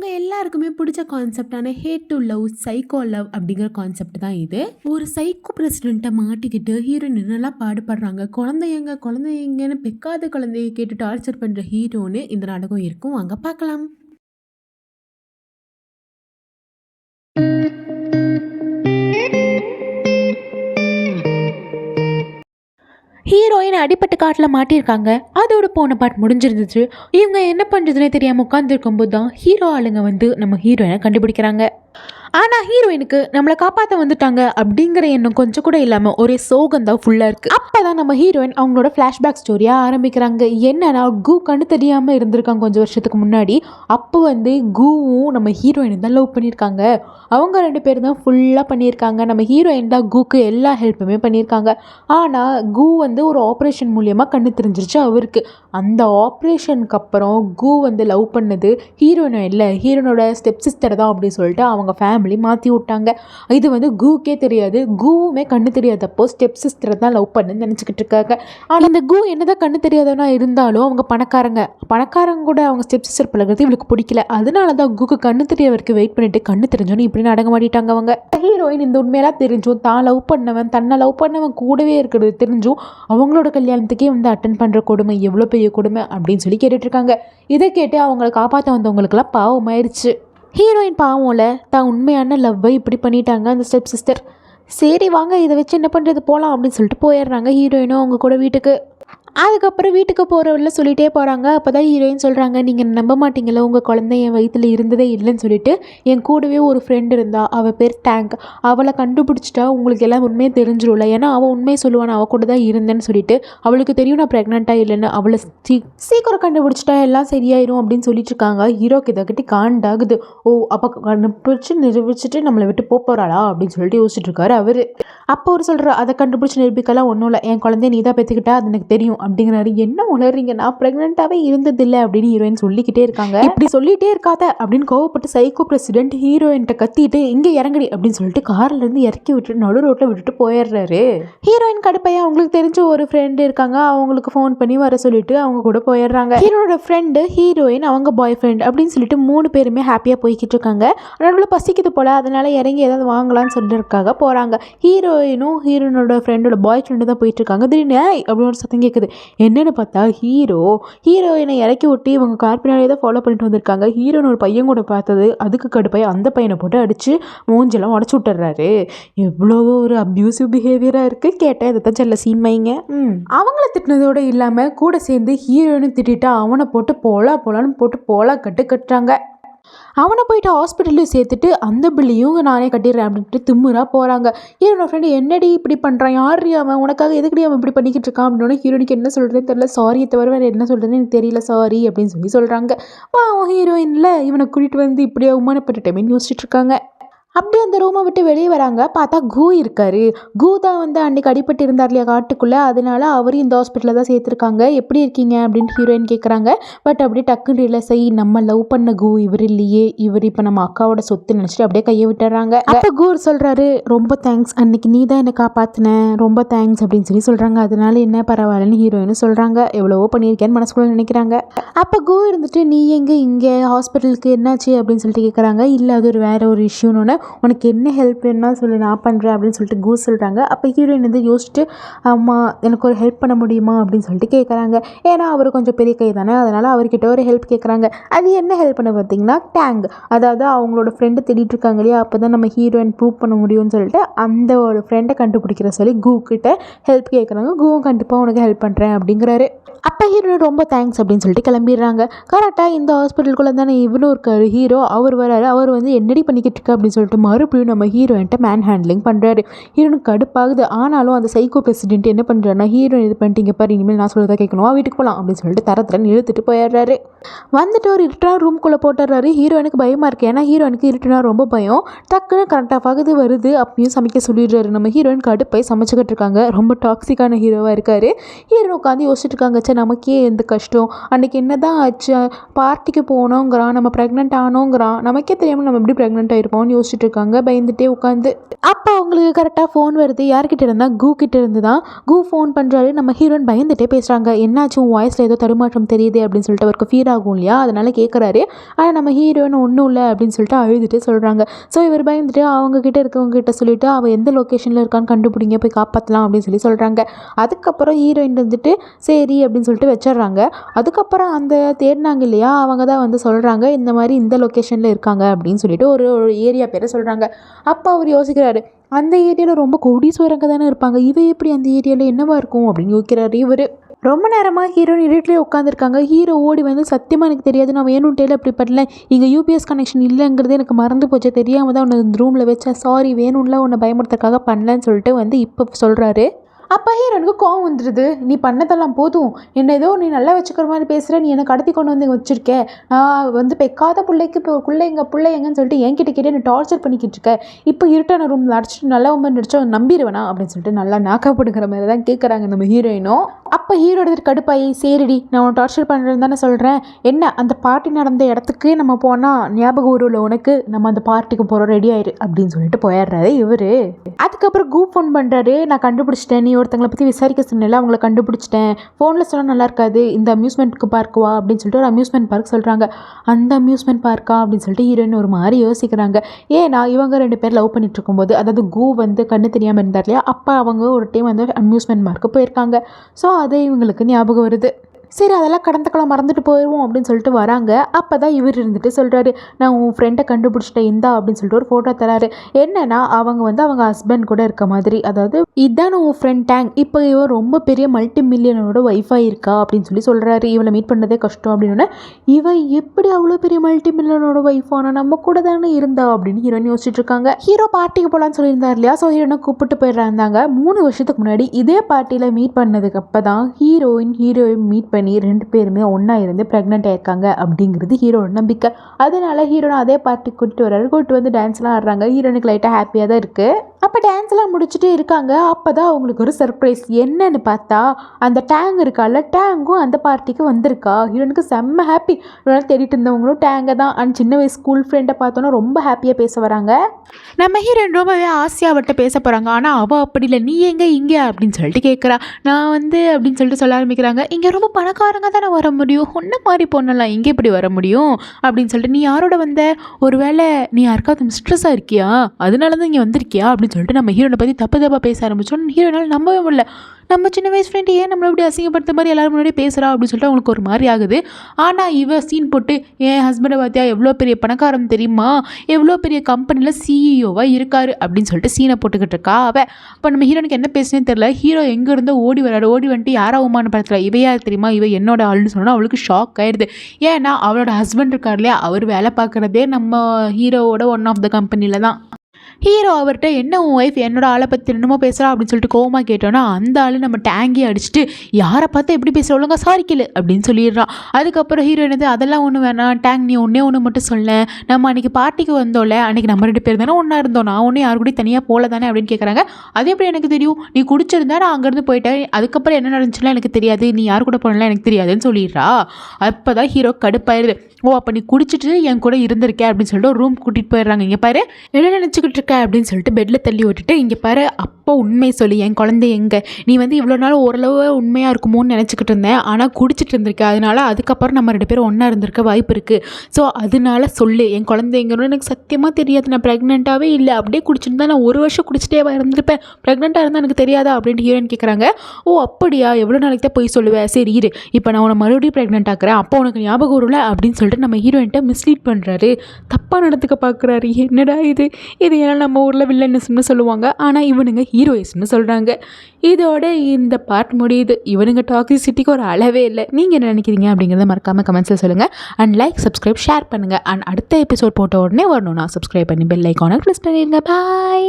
உங்கள் எல்லாருக்குமே பிடிச்ச கான்செப்டான hate to love psycho love அப்படிங்கிற கான்செப்ட் தான் இது. ஒரு சைக்கோ பிரசிடென்ட்டை மாட்டிக்கிட்டு ஹீரோயின் நல்லா பாடுபடுறாங்க. குழந்தையங்க குழந்தைங்கன்னு பெக்காத குழந்தைய கேட்டு டார்ச்சர் பண்ணுற ஹீரோன்னு இந்த நாடகம் இருக்கும். வாங்க பார்க்கலாம். ஹீரோயின் அடிப்பட்டு காட்டில் மாட்டியிருக்காங்க. அதோட போன பாட் முடிஞ்சிருந்துச்சு. இவங்க என்ன பண்ணுறதுனே தெரியாமல் உட்காந்துருக்கும் போது தான் ஹீரோ ஆளுங்க வந்து நம்ம ஹீரோயினை கண்டுபிடிக்கிறாங்க. ஆனால் ஹீரோயினுக்கு நம்மளை காப்பாற்ற வந்துட்டாங்க அப்படிங்கிற எண்ணம் கொஞ்சம் கூட இல்லாமல் ஒரே சோகம் தான் ஃபுல்லாக இருக்குது அப்போ தான் நம்ம ஹீரோயின் அவங்களோட ஃப்ளாஷ்பேக் ஸ்டோரியாக ஆரம்பிக்கிறாங்க. என்னன்னா கு கண்ணு தெரியாமல் இருந்திருக்காங்க கொஞ்சம் வருஷத்துக்கு முன்னாடி. அப்போ வந்து கூவும் நம்ம ஹீரோயினை தான் லவ் பண்ணியிருக்காங்க. அவங்க ரெண்டு பேரும் தான் ஃபுல்லாக பண்ணியிருக்காங்க. நம்ம ஹீரோயின் தான் கூக்கு எல்லா ஹெல்ப்புமே பண்ணியிருக்காங்க. ஆனால் கு வந்து ஒரு ஆப்ரேஷன் மூலியமாக கண்ணு தெரிஞ்சிருச்சு அவருக்கு. அந்த ஆப்ரேஷனுக்கு அப்புறம் கு வந்து லவ் பண்ணது ஹீரோயினும் இல்லை ஹீரோனோட ஸ்டெப் சிஸ்டர் தான் அப்படின்னு சொல்லிட்டு அவங்க ஃபேமிலி மாற்றி விட்டாங்க. இது வந்து கூக்கே தெரியாது. கூவுமே கண்ணு தெரியாதப்போ ஸ்டெப் சிஸ்டரை தான் லவ் பண்ணுன்னு நினச்சிக்கிட்டு இருக்காங்க. ஆனால் இந்த கு என்னதான் கண்ணு தெரியாதவனா இருந்தாலும் அவங்க பணக்காரங்க. பணக்காரங்க கூட அவங்க ஸ்டெப் சிஸ்டர் பழகிறது இவளுக்கு பிடிக்கல. அதனால தான் கூக்கு கண்ணு தெரியவருக்கு வெயிட் பண்ணிட்டு கண்ணு தெரிஞ்சோன்னு இப்படி நடங்க மாட்டிட்டாங்க அவங்க. ஹீரோயின் இந்த உண்மையெல்லாம் தெரிஞ்சும் தான் லவ் பண்ணவன் தன்னை லவ் பண்ணவன் கூடவே இருக்கிறது தெரிஞ்சும் அவங்களோட கல்யாணத்துக்கே வந்து அட்டன் பண்ணுற கொடுமை எவ்வளோ பெரிய கொடுமை அப்படின்னு சொல்லி கேட்டுட்டு இருக்காங்க. இதை கேட்டு அவங்கள காப்பாற்ற வந்தவங்களுக்குலாம் பாவமாயிருச்சு. ஹீரோயின் பாவம்ல தான் உண்மையான லவ்வை இப்படி பண்ணிட்டாங்க அந்த ஸ்டெப் சிஸ்டர் சரி வாங்க இதை வச்சு என்ன பண்ணுறது போகலாம் அப்படின்னு சொல்லிட்டு போயிடுறாங்க ஹீரோயினும் அவங்க கூட வீட்டுக்கு. அதுக்கப்புறம் வீட்டுக்கு போகிறவரில் சொல்லிகிட்டே போகிறாங்க அப்போ தான் ஹீரோயின் சொல்கிறாங்க நீங்கள் நம்ப மாட்டீங்களா உங்கள் குழந்தை என் வயிற்றில் இருந்ததே இல்லைன்னு சொல்லிட்டு. என் கூடவே ஒரு ஃப்ரெண்ட் இருந்தா அவள் பேர் டேங்க் அவளை கண்டுபிடிச்சிட்டா உங்களுக்கு எல்லாம் உண்மையை தெரிஞ்சிடும்ல ஏன்னா அவள் உண்மையை சொல்லுவான் அவள் கூட தான் இருந்தேன்னு சொல்லிட்டு. அவளுக்கு தெரியும் நான் ப்ரெக்னெண்ட்டாக இல்லைன்னு. அவளை சீ சீக்கிரம் கண்டுபிடிச்சிட்டா எல்லாம் சரியாயிரும் அப்படின்னு சொல்லிட்டு இருக்காங்க. ஹீரோக்கு இதை கிட்டே காண்டாகுது. ஓ அப்போ கண்டுபிடிச்சி நிரூபிச்சுட்டு நம்மளை விட்டு போக போகிறாளா அப்படின்னு சொல்லிட்டு யோசிச்சுட்டு இருக்காரு அவர். அப்போ அவர் சொல்கிற அதை கண்டுபிடிச்சி நிரூபிக்கலாம் ஒன்றும் இல்லை. என் குழந்தைய நீ தான் பெற்றுக்கிட்டா அது எனக்கு தெரியும். அப்படிங்கிறாரு. என்ன உணர்றீங்க நான் ப்ரெக்னெண்ட்டாகவே இருந்ததில்லை அப்படின்னு ஹீரோயின் சொல்லிக்கிட்டே இருக்காங்க. இப்படி சொல்லிகிட்டே இருக்காத அப்படின்னு கோவப்பட்டு சைக்கோ பிரசிடென்ட் ஹீரோயின்ட்ட கத்திட்டு இங்கே இறங்கடி அப்படின்னு சொல்லிட்டு கார்லேருந்து இறக்கி விட்டுட்டு நடு ரோட்டில் விட்டுட்டு போயிடுறாரு. ஹீரோயின் கடுப்பையா அவங்களுக்கு தெரிஞ்ச ஒரு ஃப்ரெண்டு இருக்காங்க. அவங்களுக்கு ஃபோன் பண்ணி வர சொல்லிட்டு அவங்க கூட போயிடுறாங்க. ஹீரோட ஃப்ரெண்டு ஹீரோயின் அவங்க பாய் ஃப்ரெண்ட் அப்படின்னு சொல்லிட்டு மூணு பேருமே ஹாப்பியாக போய்கிட்டு இருக்காங்க. நடுவில் பசிக்குது போல அதனால இறங்கி ஏதாவது வாங்கலாம்னு சொல்லியிருக்காங்க போகிறாங்க ஹீரோயினும் ஹீரோனோட ஃப்ரெண்டோட பாய் ஃப்ரெண்டு தான் போயிட்டு இருக்காங்க. திடீர்னு அப்படின்னு ஒரு சத்தம் கேட்குது என்னன்னு பார்த்தா ஹீரோ ஹீரோயினை இறக்கி விட்டு இவங்க கார் பின்னாடியே தான் ஃபாலோ பண்ணிட்டு வந்திருக்காங்க. ஹீரோயின் ஒரு பையன் கூட பார்த்தது அதுக்கு கடுப்பாய் அந்த பையனை போட்டு அடித்து மூஞ்செல்லாம் உடச்சி விட்டுறாரு. எவ்வளோ ஒரு அப்யூசிவ் பிஹேவியராக இருக்குது கேட்டேன் இதை தான் செல்ல சீன்மைங்க ம். அவங்கள திட்டினதோடு இல்லாமல் கூட சேர்ந்து ஹீரோயினை திட்டிட்டு அவனை போட்டு போலா போலான்னு போட்டு போலா கட்டு கட்டுறாங்க. அவனை போயிட்டு ஹாஸ்பிட்டல்லையும் சேர்த்துட்டு அந்த பில்லையும் நானே கட்டிடுறேன் அப்படின்ட்டு திம்முறா போகிறாங்க ஹீரோனோட ஃப்ரெண்டு என்னடி இப்படி பண்ணுறான் யார் அவன்? உனக்காக எதுக்கடி அவன் இப்படி பண்ணிக்கிட்டு இருக்கான்? அப்படின்னு ஹீரோனுக்கு என்ன சொல்கிறேன்னு தெரியல. சாரியை தவிர வேறு என்ன சொல்கிறதுன்னு எனக்கு தெரியல. சாரி அப்படின்னு சொல்லி சொல்கிறாங்க பாவம் ஹீரோயினில் இவனை கூட்டிகிட்டு வந்து இப்படியே அவமானப்பட்டுட்டேமேன்னு யோசிச்சுட்டு இருக்காங்க. அப்படியே அந்த ரூமை விட்டு வெளியே வராங்க. பார்த்தா கூ இருக்காரு. கூ தான் வந்து அன்னைக்கு அடிபட்டு இருந்தார் இல்லையா காட்டுக்குள்ளே. அதனால அவரும் இந்த ஹாஸ்பிட்டலில் தான் சேர்த்துருக்காங்க. எப்படி இருக்கீங்க அப்படின்னு ஹீரோயின் கேட்குறாங்க பட் அப்படியே டக்குன்னு ரிலஸ் ஆகி நம்ம லவ் பண்ண கூ இவர் இல்லையே. இவர் இப்போ நம்ம அக்காவோட சொத்து நினச்சிட்டு அப்படியே கையை விட்டுறாங்க. அப்போ கூர் சொல்கிறாரு ரொம்ப தேங்க்ஸ் அன்னைக்கு நீ தான் என்னை காப்பாற்றின ரொம்ப தேங்க்ஸ் அப்படின்னு சொல்லி சொல்கிறாங்க அதனால என்ன பரவாயில்லன்னு ஹீரோயினும் சொல்கிறாங்க எவ்வளவோ பண்ணியிருக்கேன்னு மனசுக்குள்ள நினைக்கிறாங்க. அப்போ கூ இருந்துட்டு நீ எங்கே? இங்கே ஹாஸ்பிட்டலுக்கு என்னாச்சு? அப்படின்னு சொல்லிட்டு கேட்குறாங்க இல்லை அது ஒரு வேற ஒரு இஷ்யூன்னு உனக்கு என்ன ஹெல்ப் வேணும்னா சொல்லி நான் பண்ணுறேன் அப்படின்னு சொல்லிட்டு கூ சொல்கிறாங்க அப்போ ஹீரோயின் வந்து யோசிச்சுட்டு அம்மா எனக்கு ஒரு ஹெல்ப் பண்ண முடியுமா அப்படின்னு சொல்லிட்டு கேட்குறாங்க ஏன்னா அவர் கொஞ்சம் பெரிய கை தானே அதனால் அவர்கிட்ட ஒரு ஹெல்ப் கேட்குறாங்க அது என்ன ஹெல்ப் பண்ண பார்த்தீங்கன்னா டேங்க் அதாவது அவங்களோட ஃப்ரெண்டு தேடிட்டு இருக்காங்க இல்லையா அப்போ தான் நம்ம ஹீரோயின் ப்ரூவ் பண்ண முடியும்னு சொல்லிட்டு அந்த ஒரு ஃப்ரெண்டை கண்டுபிடிக்கிற சொல்லி கூ கிட்ட ஹெல்ப் கேட்குறாங்க கூவும் கண்டிப்பாக உனக்கு ஹெல்ப் பண்ணுறேன் அப்படிங்கிறாரு. அப்போ ஹீரோயின் ரொம்ப தேங்க்ஸ் அப்படின்னு சொல்லிட்டு கிளம்பிடுறாங்க. கரெக்டாக இந்த ஹாஸ்பிட்டலுக்குள்ளே தானே இவனும் இருக்காரு ஹீரோ அவர் வராரு அவர் வந்து என்னடி பண்ணிக்கிட்டு இருக்கா அப்படின்னு சொல்லிட்டு மறுபடியும் நம்ம ஹீரோயின்ட்ட மேன் ஹேண்ட்லிங் பண்ணுறாரு ஹீரோனுக்கு கடுப்பாகுது. ஆனாலும் அந்த சைக்கோ பிரசிடென்ட் என்ன பண்ணுறாருன்னா ஹீரோ இது பண்ணிட்டீங்க பாரு இனிமேல் நான் சொல்கிறதா கேட்கணும். வீட்டுக்கு போகலாம் அப்படின்னு சொல்லிட்டு தரத்தில் இழுத்துட்டு போயிடுறாரு. வந்துட்டு ஒரு இருட்டான ரூம்குள்ளே போட்டுடுறாரு. ஹீரோயினுக்கு பயமாக இருக்குது ஏன்னா ஹீரோயினுக்கு இருட்டுனா ரொம்ப பயம். டக்குன்னு கரெக்டாக பகுது வருது. அப்பயும் சமைக்க சொல்லிடுறாரு. நம்ம ஹீரோயின் கடுப்பை சமைச்சுக்கிட்டு இருக்காங்க. ரொம்ப டாக்ஸிக்கான ஹீரோவாக இருக்கார். ஹீரோயின் உட்காந்து யோசிச்சுட்டு இருக்காங்க. சே நமக்கே எந்த கஷ்டம்? அன்றைக்கி என்ன தான் ஆச்சு? பார்ட்டிக்கு போனோங்கிறான். நம்ம ப்ரெக்னென்ட் ஆனோங்கிறான். நமக்கே தெரியாமல் நம்ம எப்படி ப்ரெக்னென்ட் ஆகிருப்போம்னு யோசிச்சுட்டு இருக்காங்க பயந்துட்டே உட்காந்து அப்போ அவங்களுக்கு கரெக்டாக ஃபோன் வருது. யார்கிட்ட இருந்தால் கூ கிட்ட இருந்து தான். கூ ஃபோன் பண்ணுறாரு நம்ம ஹீரோயின் பயந்துட்டே பேசுகிறாங்க என்னாச்சு உன் வாய்ஸில் ஏதோ தடுமாற்றம் தெரியுது அப்படின்னு சொல்லிட்டு அவருக்கு ஃபீல் ஆகும் இல்லையா? அதனால் கேட்குறாரு ஆனால் நம்ம ஹீரோயின் ஒன்றும் இல்லை அப்படின்னு சொல்லிட்டு அழுதுட்டு சொல்கிறாங்க ஸோ இவர் பயந்துட்டு அவங்க கிட்ட இருக்கவங்க கிட்ட சொல்லிட்டு அவள் எந்த லொக்கேஷனில் இருக்கான்னு கண்டுபிடிங்க போய் காப்பாற்றலாம் அப்படின்னு சொல்லி சொல்கிறாங்க அதுக்கப்புறம் ஹீரோயின் வந்துட்டு சரி அப்படின்னு சொல்லிட்டு வச்சிடுறாங்க. அதுக்கப்புறம் அந்த தேடினாங்க இல்லையா? அவங்க தான் வந்து சொல்கிறாங்க இந்த மாதிரி இந்த லொக்கேஷனில் இருக்காங்க அப்படின்னு சொல்லிட்டு ஒரு ஒரு ஏரியா பேரை சொல்கிறாங்க அப்போ அவர் யோசிக்கிறாரு அந்த ஏரியாவில் ரொம்ப கோடீஸ்வரங்க தானே இருப்பாங்க. இவ எப்படி அந்த ஏரியாவில் என்னவா இருக்கும் அப்படின்னு யோசிக்கிறாரு இவர். ரொம்ப நேரமாக ஹீரோயின் இருட்டிலே உட்காந்துருக்காங்க ஹீரோ ஓடி வந்து சத்தியமாக எனக்கு தெரியாது. நான் வேணும்ட்டேல அப்படி பண்ணல. இங்கே யூபிஎஸ் கனெக்ஷன் இல்லைங்கிறது எனக்கு மறந்து போச்சு. தெரியாமல் தான் உன்னை இந்த ரூமில் வச்சேன். சாரி வேணும்ல உன்னை பயமுறுத்துறதுக்காக பண்ணலன்னு சொல்லிட்டு வந்து இப்போ சொல்கிறாரு அப்போ ஹீரோனுக்கு கோவம் வந்துடுது நீ பண்ணதெல்லாம் போதும். என்ன ஏதோ நீ நல்லா வச்சுக்கிற மாதிரி பேசுகிற நீ என்னை கடத்தி கொண்டு வந்து இங்க வச்சிருக்க. நான் வந்து பெக்காத பிள்ளைக்கு இப்போ பிள்ளை எங்கள் பிள்ளை எங்கன்னு சொல்லிட்டு என்கிட்ட கேட்டு என்னை டார்ச்சர் பண்ணிக்கிட்டு இருக்க. இப்போ இருட்டான ரூமில் அடிச்சுட்டு நல்ல உண்மை நடிச்சா நம்பிடுவேனா அப்படின்னு சொல்லிட்டு நல்லா நாக்கப்படுங்கிற மாதிரி தான் கேட்குறாங்க நம்ம ஹீரோயினும் அப்போ ஹீரோ எடுத்துட்டு கடுப்பாயி சரிடி நான் உன் டார்ச்சர் பண்ணுறேன்னு தானே சொல்கிறேன் என்ன அந்த பார்ட்டி நடந்த இடத்துக்கு நம்ம போனால் ஞாபகம் வரும்ல உனக்கு? நம்ம அந்த பார்ட்டிக்கு போகிறோம் ரெடி ஆயிரு அப்படின்னு சொல்லிட்டு போயிடுறாரு இவர். அதுக்கப்புறம் கூப் ஃபோன் பண்ணுறாரு நான் கண்டுபிடிச்சிட்டேன் நீ இன்னொருத்தங்களை பற்றி விசாரிக்க சொன்னல அவங்கள கண்டுபிடிச்சிட்டேன். ஃபோனில் சொன்னால் நல்லா இருக்காது இந்த அம்யூஸ்மெண்ட்க்கு பார்க்குவா அப்படின்னு சொல்லிட்டு ஒரு அம்யூஸ்மெண்ட் பார்க் சொல்கிறாங்க அந்த அம்யூஸ்மெண்ட் பார்க்கா அப்படின்னு சொல்லிட்டு ஹீரோயின் ஒரு மாதிரி யோசிக்கிறாங்க. ஏன்னா இவங்க ரெண்டு பேர் லவ் பண்ணிட்டு இருக்கும்போது அதாவது கூ வந்து கண்ணு தெரியாமல் இருந்தார் இல்லையா அப்போ அவங்க ஒரு டைம் வந்து அம்யூஸ்மெண்ட் பார்க்கு போயிருக்காங்க. ஸோ அது இவங்களுக்கு ஞாபகம் வருது. சரி அதெல்லாம் கடந்த காலம் மறந்துட்டு போயிடுவோம் அப்படின்னு சொல்லிட்டு வராங்க. அப்போ தான் இவர் இருந்துட்டு சொல்கிறாரு நான் உன் ஃப்ரெண்டை கண்டுபிடிச்சிட்டேன் இந்தா அப்படின்னு சொல்லிட்டு ஒரு ஃபோட்டோ தராரு. என்னன்னா அவங்க வந்து அவங்க ஹஸ்பண்ட் கூட இருக்க மாதிரி. அதாவது இதான் உன் ஃப்ரெண்ட் டேங் இப்போ இவன் ரொம்ப பெரிய மல்டி மில்லியனோட ஒய்ஃபாக இருக்கா? அப்படின்னு சொல்லி சொல்கிறாரு இவளை மீட் பண்ணதே கஷ்டம் அப்படின்னு இவன் எப்படி அவ்வளோ பெரிய மல்டி மில்லியனோட ஒய்ஃபானா ஆனால் நம்ம கூட தானே இருந்தா? அப்படின்னு ஹீரோயின் யோசிச்சுட்டு இருக்காங்க. ஹீரோ பார்ட்டிக்கு போகலான்னு சொல்லியிருந்தார் இல்லையா? ஸோ ஹீரோனை கூப்பிட்டு போயிடுறாங்க. மூணு வருஷத்துக்கு முன்னாடி இதே பார்ட்டியில் மீட் பண்ணதுக்கு அப்போ தான் ஹீரோயின் ஹீரோயின் மீட் பண்ணி ரெண்டு பேருமே ஒன்றா இருந்து ப்ரெக்னென்ட் ஆயிருக்காங்க அப்படிங்கிறது ஹீரோட நம்பிக்கை. அதனால ஹீரோனை அதே பார்ட்டிக்கு கூட்டிட்டு வர்றாரு. கூப்பிட்டு வந்து டான்ஸ்லாம் ஆடுறாங்க. ஹீரோனுக்கு லைட்டாக ஹாப்பியாக தான் இருக்குது அப்போ டான்ஸ்லாம் முடிச்சுட்டு இருக்காங்க. அப்போ தான் அவங்களுக்கு ஒரு சர்ப்ரைஸ் என்னன்னு பார்த்தா அந்த டேங் இருக்கால டேங்கும் அந்த பார்ட்டிக்கு வந்திருக்கா. ஹீரோனுக்கு செம்ம ஹாப்பி இவ்வளோ தேடிட்டு இருந்தவங்களும் டேங்கை தான். அண்ட் சின்ன வயசு ஸ்கூல் ஃப்ரெண்டை பார்த்தோன்னா ரொம்ப ஹாப்பியாக பேச வராங்க. நம்ம ஹீரோயின் ரொம்பவே ஆசையாக அவட்ட பேச போகிறாங்க ஆனால் அவள் அப்படி இல்லை. நீ எங்கே இங்கே அப்படின்னு சொல்லிட்டு கேட்குறா நான் வந்து அப்படின்னு சொல்லிட்டு சொல்ல ஆரம்பிக்கிறாங்க. இங்கே ரொம்ப பணக்காரங்க தானே வர முடியும். ஒன்றை மாதிரி பொண்ணெல்லாம் இங்கே இப்படி வர முடியும்? அப்படின்னு சொல்லிட்டு நீ யாரோட வந்த? ஒருவேளை நீ யாருக்காவது மிஸ்ட்ரெஸ்ஸாக இருக்கியா? அதனால தான் இங்கே வந்திருக்கியா? அப்படின்னு சொல்லிட்டு நம்ம ஹீரோனை பற்றி தப்பு தப்பாக பேச ஆரம்பிச்சோம். ஹீரோனால் நம்பவே முடியல. நம்ம சின்ன வயசு ஃப்ரெண்டு ஏன் நம்மளை இப்படி அசிங்கப்படுத்த மாதிரி எல்லாரும் முன்னாடி பேசுகிறா அப்படின்னு சொல்லிட்டு அவங்களுக்கு ஒரு மாதிரி ஆகுது. ஆனால் இவ சீன் போட்டு என் ஹஸ்பண்டை பார்த்தியா எவ்வளோ பெரிய பணக்காரன் தெரியுமா? எவ்வளோ பெரிய கம்பெனியில் சிஇஓவாக இருக்கார்? அப்படின்னு சொல்லிட்டு சீனை போட்டுக்கிட்டு இருக்கா அவள் அப்போ நம்ம ஹீரோனுக்கு என்ன பேசுனே தெரில ஹீரோ எங்கே இருந்தோ ஓடி வராரு? ஓடி வந்துட்டு யாரா அவமானப்படுத்தல இவ யார் தெரியுமா? இவ என்னோட ஆள்னு சொன்னால் அவளுக்கு ஷாக் ஆயிடுது. ஏன்னா அவளோட ஹஸ்பண்ட் இருக்கார் இல்லையா? அவர் வேலை பார்க்குறதே நம்ம ஹீரோவோட ஒன் ஆஃப் த கம்பெனியில் தான். ஹீரோ அவர்கிட்ட என்ன உன் ஒய்ஃப் என்னோட ஆளை பற்றி என்னமோ பேசுகிறா அப்படின்னு சொல்லிட்டு கோவமாக கேட்டோன்னா அந்த ஆள் நம்ம டேங்கி அடிச்சுட்டு யாரை பார்த்தா எப்படி பேசுகிற ஒழுங்கா சாரிக்கல அப்படின்னு சொல்லிடுறான் அதுக்கப்புறம் ஹீரோ என்னது அதெல்லாம் ஒன்று வேணாம் டேங் நீ ஒன்றே ஒன்று மட்டும் சொல்ல. நம்ம அன்றைக்கி பார்ட்டிக்கு வந்தோம்ல அன்றைக்கி நம்ம ரெண்டு பேர் தானே ஒன்றா இருந்தோம். நான் ஒன்றும் யார் கூட தனியாக போல தானே அப்படின்னு கேட்குறாங்க அது எப்படி எனக்கு தெரியும்? நீ குடிச்சிருந்தா நான் அங்கேருந்து போயிட்டேன். அதுக்கப்புறம் என்ன நடந்துச்சுலாம் எனக்கு தெரியாது. நீ யார் கூட போனலாம் எனக்கு தெரியாதுன்னு சொல்லிடுறா. அப்போ தான் ஹீரோ கடுப்பாயிருது. ஓ அப்போ நீ குடிச்சிட்டு என் கூட இருந்திருக்க அப்படின்னு சொல்லிட்டு ஒரு ரூம் கூட்டிகிட்டு போயிடுறாங்க. இங்கே பாரு என்ன நினச்சிக்கிட்டு இருக்க அப்படின்னு சொல்லிட்டு பெட்டில் தள்ளி விட்டுட்டு இங்கே பாரு அப்போ உண்மை சொல்லி என் குழந்தை எங்கே? நீ வந்து இவ்வளோ நாள் ஓரளவு உண்மையாக இருக்குமோன்னு நினச்சிக்கிட்டு இருந்தேன். ஆனால் குடிச்சிட்டு இருந்திருக்க. அதனால அதுக்கப்புறம் நம்ம ரெண்டு பேரும் ஒன்றா இருந்திருக்க வாய்ப்பு இருக்குது ஸோ அதனால சொல்லு என் குழந்தைங்கன்னு எனக்கு சத்தியமாக தெரியாது. நான் ப்ரெக்னெண்ட்டாகவே இல்லை. அப்படியே குடிச்சிருந்தா நான் ஒரு வருஷம் குடிச்சிட்டே இருந்திருப்பேன். ப்ரெக்னெண்ட்டாக இருந்தால் எனக்கு தெரியாதா? அப்படின்ட்டு ஹீரோயின் கேட்குறாங்க ஓ அப்படியா? எவ்வளோ நாளைக்கு தான் போய் சொல்லுவேன் சரி இரு. இப்போ நான் உன்னை மறுபடியும் ப்ரெக்னென்ட் ஆக்குறேன். அப்போ உனக்கு ஞாபகம் வரும்ல? அப்படின்னு சொல்லிட்டு நம்ம ஹீரோயின்ட்ட மிஸ்லீட் பண்ணுறாரு தப்பாக நடந்துக்க பார்க்குறாரு என்னடா இது? இது என்னால் நம்ம ஊரில் வில்லனிசம்னு சொல்லுவாங்க. ஆனால் இவனுங்க ஹீரோயிஸ்னு சொல்கிறாங்க இதோட இந்த பார்ட் முடியுது. இவனுங்க டாக்ஸிசிட்டிக்கு ஒரு அளவே இல்லை. நீங்கள் என்ன நினைக்கிறீங்க அப்படிங்கிறத மறக்காமல் கமெண்ட்ஸில் சொல்லுங்கள் அண்ட் லைக் சப்ஸ்கிரைப் ஷேர் பண்ணுங்கள் அண்ட் அடுத்த எபிசோட் போட்ட உடனே வரணும் நான் சப்ஸ்கிரைப் பண்ணி பெல் ஐக்கானை ப்ரெஸ் பண்ணிடுங்க பாய்